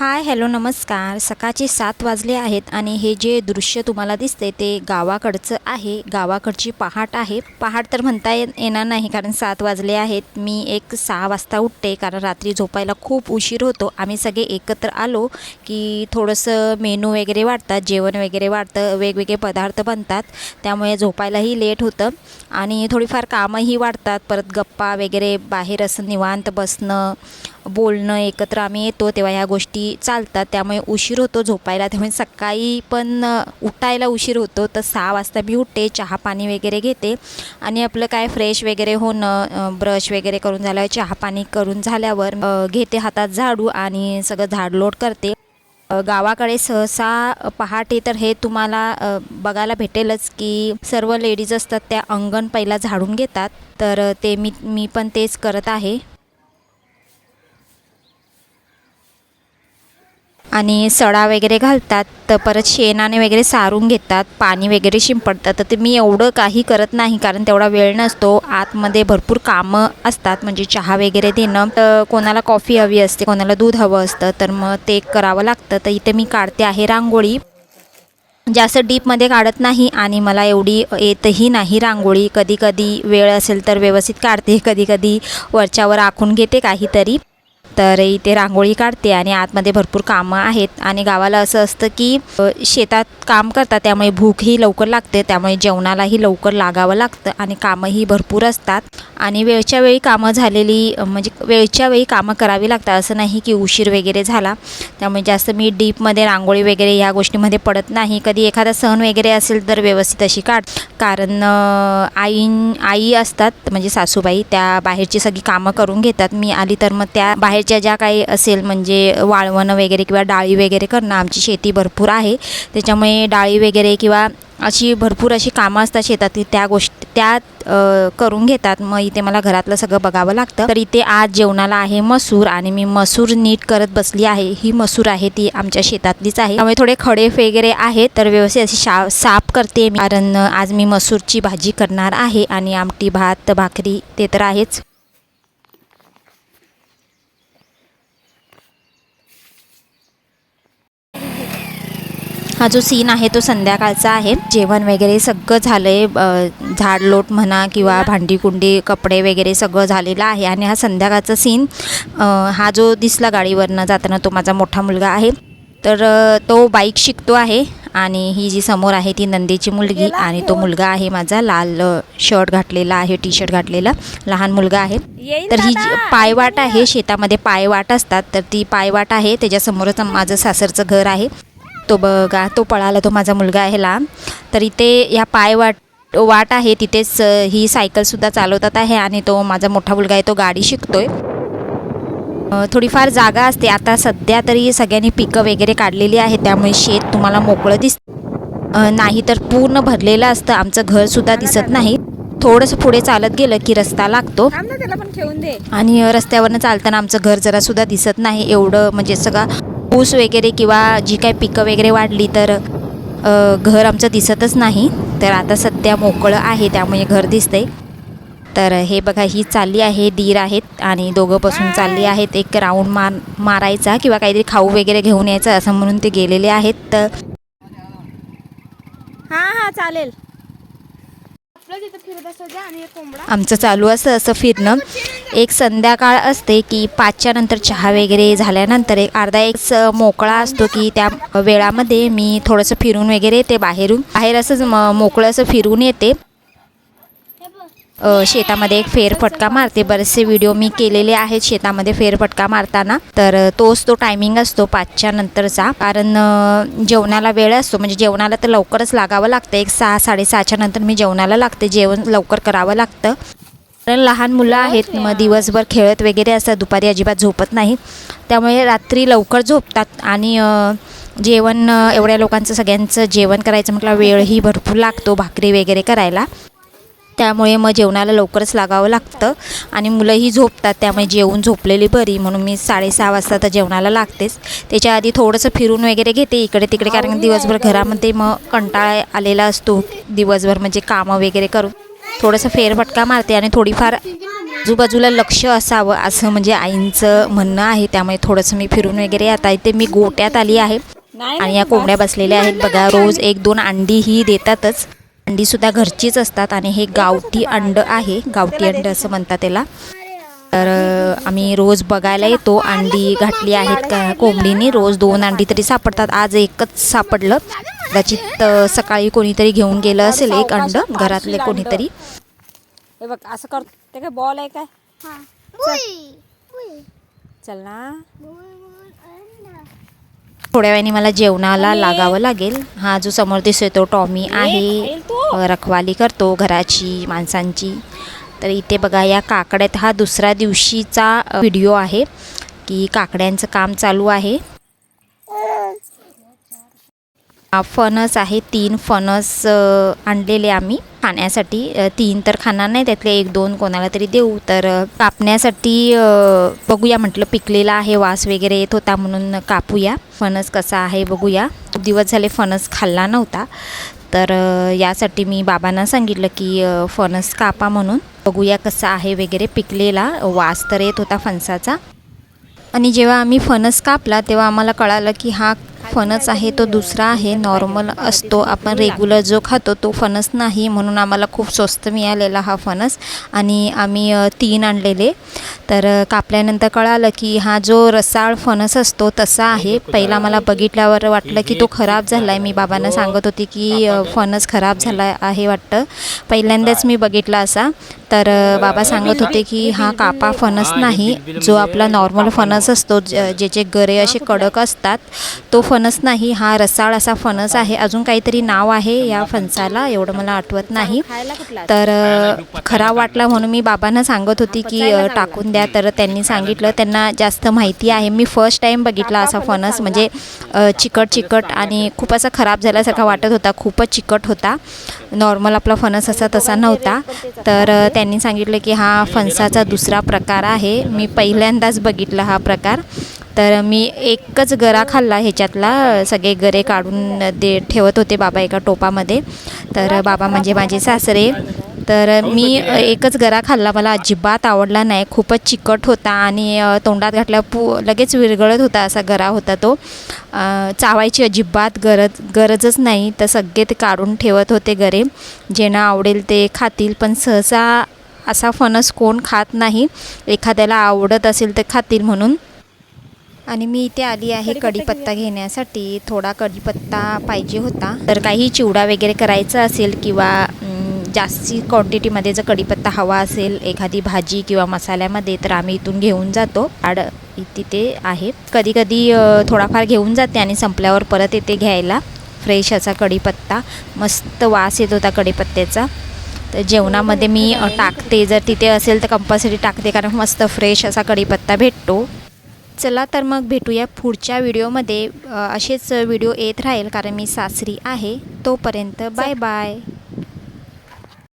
Hi hello नमस्कार. सकाळचे सात वाजले आहेत आणि हे जे दृश्य तुम्हाला दिसते ते गावाकडचं आहे. गावाकडची पहाट आहे. पहाट तर म्हणता येणार नाही कारण सात वाजले आहेत. मी एक सहा वाजता उठते कारण रात्री झोपायला खूप उशीर होतो. आम्ही सगळे एकत्र आलो की थोडंसं मेनू वगैरे वाढतात जेवण वगैरे वाढतं वेगवेगळे पदार्थ बनतात. त्यामुळे झोपायलाही लेट होतं आणि थोडीफार कामंही वाढतात. परत गप्पा वगैरे बाहेर असं निवांत बसणं बोलणं एकत्र आम्ही येतो. तेव्हा ह्या गोष्टी चालतात त्यामुळे उशीर होतो झोपायला. त्यामुळे सकाळी पण उठायला उशीर होतो. तर सहा वाजता मी उठते चहा पाणी वगैरे घेते. आणि आपलं काय फ्रेश वगैरे होणं ब्रश वगैरे करून झाल्यावर चहा पाणी करून झाल्यावर घेते हातात झाडू आणि सगळं झाडलोट करते. गावाकडे सहसा पहाटे तर हे तुम्हाला बघायला भेटेलच की सर्व लेडीज असतात त्या अंगण पहिला झाडून घेतात. तर ते मी मी पण तेच करत आहे. आणि सडा वगैरे घालतात तर परत शेणाने वगैरे सारून घेतात पाणी वगैरे शिंपडतात. तर ते मी एवढं काही करत नाही कारण तेवढा वेळ नसतो. आतमध्ये भरपूर कामं असतात म्हणजे चहा वगैरे देणं. तर कोणाला कॉफी हवी असते कोणाला दूध हवं असतं तर मग ते करावं लागतं. तर इथे मी काढते आहे रांगोळी. जास्त डीपमध्ये काढत नाही आणि मला एवढी येतही नाही रांगोळी. कधी कधी वेळ असेल तर व्यवस्थित काढते कधी कधी वरच्यावर आखून घेते काहीतरी. तर इथे रांगोळी काढते आणि आतमध्ये भरपूर कामं आहेत. आणि गावाला असं असतं की शेतात काम करतात त्यामुळे भूकही लवकर लागते त्यामुळे जेवणालाही लवकर लागावं लागतं आणि कामंही भरपूर असतात. आणि वेळच्या वेळी कामं झालेली म्हणजे वेळच्या वेळी कामं करावी लागतात असं नाही की उशीर वगैरे झाला. त्यामुळे जास्त मी डीपमध्ये रांगोळी वगैरे या गोष्टीमध्ये पडत नाही. कधी एखादा सण वगैरे असेल तर व्यवस्थित अशी काढ. कारण आई आईन आई असतात म्हणजे सासूबाई त्या बाहेरची सगळी कामं करून घेतात. मी आली तर मग त्या बाहेर बाहेरच्या ज्या काही असेल म्हणजे वाळवणं वगैरे किंवा डाळी वगैरे करणं आमची शेती भरपूर आहे. त्याच्यामुळे डाळी वगैरे किंवा अशी भरपूर अशी कामं असतात शेतातली त्या गोष्टी त्या करून घेतात. मग इथे मला घरातलं सगळं बघावं लागतं. तर इथे आज जेवणाला आहे मसूर आणि मी मसूर नीट करत बसली आहे. ही मसूर आहे ती आमच्या शेतातलीच आहे. त्यामुळे थोडे खडे वगैरे आहेत तर व्यवस्थित अशी शा साफ करते कारण आज मी मसूरची भाजी करणार आहे आणि आमटी भात भाकरी ते तर आहेच. हा जो सीन आहे तो संध्याकाळचा आहे. जेवण वगैरे सगळं झालं आहे झाडलोट म्हणा किंवा भांडी कुंडी कपडे वगैरे सगळं झालेलं आहे. आणि हा संध्याकाळचा सीन हा जो दिसला गाडीवरनं जाताना तो माझा मोठा मुलगा आहे. तर तो बाईक शिकतो आहे आणि ही जी समोर आहे ती नंदीची मुलगी आणि तो मुलगा आहे माझा. लाल शर्ट घातलेला आहे टी शर्ट घातलेला. लहान मुलगा आहे. तर ही जी पायवाट आहे शेतामध्ये पायवाट असतात. तर ती पायवाट आहे. त्याच्यासमोरच माझं सासरचं घर आहे. तो बघा तो पळाला तो माझा मुलगा आहे लांब. तर इथे या पायवाट वाट आहे तिथेच ही सायकलसुद्धा चालवतात आहे आणि तो माझा मोठा मुलगा आहे तो गाडी शिकतोय. थोडीफार जागा असते. आता सध्या तरी सगळ्यांनी पिकं वगैरे काढलेली आहेत त्यामुळे शेत तुम्हाला मोकळं दिस नाही तर पूर्ण भरलेलं असतं. आमचं घरसुद्धा दिसत नाही. थोडंसं पुढे चालत गेलं की रस्ता लागतो. आणि रस्त्यावरनं चालताना आमचं घर जरासुद्धा दिसत नाही. एवढं म्हणजे सगळा ऊस वगैरे किंवा जी काही पिकं वगैरे वाढली तर घर आमचं दिसतच नाही. तर आता सध्या मोकळं आहे त्यामुळे घर दिसतंय. तर हे बघा ही चालली आहे दीर आहेत आणि दोघं बसून चालली आहेत. एक राऊंड मार मारायचा किंवा काहीतरी खाऊ वगैरे घेऊन यायचं असं म्हणून ते गेलेले आहेत. तर हा हा चालेल. आमचं चालू असं असं फिरणं. एक संध्याकाळ असते की पाचच्या नंतर चहा वगैरे झाल्यानंतर एक अर्धा एक स- मोकळा असतो की त्या वेळामध्ये मी थोडंसं फिरून वगैरे येते बाहेरून. बाहेर असंच म मोकळं असं फिरून येते. शेतामध्ये एक फेरफटका मारते. बरेचसे व्हिडिओ मी केलेले आहेत शेतामध्ये फेरफटका मारताना. तर तोच तो टायमिंग असतो पाचच्या नंतरचा. कारण जेवणाला वेळ असतो. म्हणजे जेवणाला तर लवकरच लागावं लागतं. एक सहा साडेसहाच्या नंतर मी जेवणाला लागते. जेवण लवकर करावं लागतं. कारण लहान मुलं आहेत मग दिवसभर खेळत वगैरे असतात दुपारी अजिबात झोपत नाही. त्यामुळे रात्री लवकर झोपतात आणि जेवण एवढ्या लोकांचं सगळ्यांचं जेवण करायचं म्हटलं वेळही भरपूर लागतो भाकरी वगैरे करायला. त्यामुळे मग जेवणाला लवकरच लागावं लागतं आणि मुलंही झोपतात त्यामुळे जेवून झोपलेली बरी. म्हणून मी साडेसहा वाजता तर जेवणाला लागतेच. त्याच्या आधी थोडंसं फिरून वगैरे घेते इकडे तिकडे कारण दिवसभर घरामध्ये मग कंटाळा आलेला असतो. दिवसभर म्हणजे कामं वगैरे करून. थोडंसं फेरफटका मारते आणि थोडीफार आजूबाजूला लक्ष असावं असं म्हणजे आईंचं म्हणणं आहे. त्यामुळे थोडंसं मी फिरून वगैरे आता इथे मी गोट्यात आली आहे. आणि या कोंबड्या बसलेल्या आहेत. बघा रोज एक दोन अंडी ही देतातच. अंडी सुद्धा घरचीच असतात आणि हे गावठी अंड आहे. गावठी अंड असं म्हणतात त्याला. तर आम्ही रोज बघायला येतो अंडी घातली आहेत का कोंबडीने. रोज दोन अंडी तरी सापडतात. आज एकच सापडलं. कदाचित सकाळी कोणीतरी घेऊन गेलं असेल एक अंड घरातले कोणीतरी. हे बघ असं कर. ते काय बॉल आहे काय? हा. बुई. बुई. चल ना. थोड्या वेळाने मला जेवणाला लागावं लागेल. हा जो समोर दिसतोय तो टॉमी आहे. रखवाली करतो घराची माणसांची. तर इथे बघा या काकड्यात हा दुसऱ्या दिवशीचा व्हिडिओ आहे की काकड्यांचं काम चालू आहे. फणस आहे तीन फणस आणलेले आम्ही. खाण्यासाठी तीन तर खाणार नाही त्यातले एक दोन कोणाला तरी देऊ. तर कापण्यासाठी बघूया म्हटलं पिकलेला आहे वास वगैरे येत होता म्हणून कापूया. फणस कसा आहे बघूया. खूप दिवस झाले फणस खाल्ला नव्हता. तर यासाठी मी बाबांना सांगितलं की फणस कापा म्हणून. बघूया कसा आहे वगैरे पिकलेला. वास तर येत होता फणसाचा. आणि जेव्हा आम्ही फणस कापला तेव्हा आम्हाला कळालं की हा फणस आहे तो दुसरा आहे नॉर्मल असतो. आपण रेग्युलर जो खातो तो फणस नाही. म्हणून आम्हाला खूप स्वस्त मिळालेला हा फणस. आणि आम्ही तीन आणलेले. तर कापल्यानंतर कळालं की हा जो रसाळ फणस असतो तसा आहे. पहिला मला बघितल्यावर वाटलं की तो खराब झाला आहे मी बाबांना सांगत होती की फणस खराब झाला आहे वाटतं. पहिल्यांदाच मी बघितला असा. तर बाबा सांगत होते की हा कापा फणस नाही. जो आपला नॉर्मल फणस असतो ज- ज्याचे गरे असे कडक असतात तो फणस नाही हा रसाळ असा फणस आहे. अजून काहीतरी नाव आहे या फणसाला एवढं मला आठवत नाही. तर खराब वाटला म्हणून मी बाबांना सांगत होती की टाकून द्या. तर त्यांनी सांगितलं त्यांना जास्त माहिती आहे. मी फर्स्ट टाईम बघितला असा फणस म्हणजे चिकट चिकट आणि खूप असा खराब झाल्यासारखा वाटत होता. खूपच चिकट होता. नॉर्मल आपला फणस असा तसा नव्हता. तर त्यांनी सांगितलं की हा फणसाचा दुसरा प्रकार आहे. मी पहिल्यांदाच बघितला हा प्रकार. तर मी एकच गरा खाल्ला ह्याच्यातला. सगळे गरे काढून दे ठेवत होते बाबा एका टोपामध्ये. तर बाबा म्हणजे माझे सासरे. तर मी एकच गरा खाल्ला. मला अजिबात आवडला नाही. खूपच चिकट होता आणि तोंडात घातल्या पू लगेच विरघळत होता असा गरा होता तो. चावायची अजिबात गरज गरजच नाही. तर सगळे ते काढून ठेवत होते गरे. ज्यांना आवडेल ते खातील. पण सहसा असा फणस कोण खात नाही. एखाद्याला आवडत असेल तर खातील म्हणून. आणि मी इथे आली आहे कढीपत्ता घेण्यासाठी. थोडा कढीपत्ता पाहिजे होता. तर काही चिवडा वगैरे करायचा असेल किंवा जास्ती क्वांटिटीमध्ये जर कढीपत्ता हवा असेल एखादी भाजी किंवा मसाल्यामध्ये तर आम्ही इथून घेऊन जातो. आड तिथे आहे. कधी कधी थोडाफार घेऊन जाते आणि संपल्यावर परत येते घ्यायला. फ्रेश असा कढीपत्ता. मस्त वास येत होता कढीपत्त्याचा. तर जेवणामध्ये मी टाकते. जर तिथे असेल तर कंपल्सरी टाकते कारण मस्त फ्रेश असा कढीपत्ता भेटतो. चला तर मग भेटूया पुढच्या व्हिडिओमध्ये. असेच व्हिडिओ येत राहील कारण मी सासरी आहे. तोपर्यंत बाय बाय.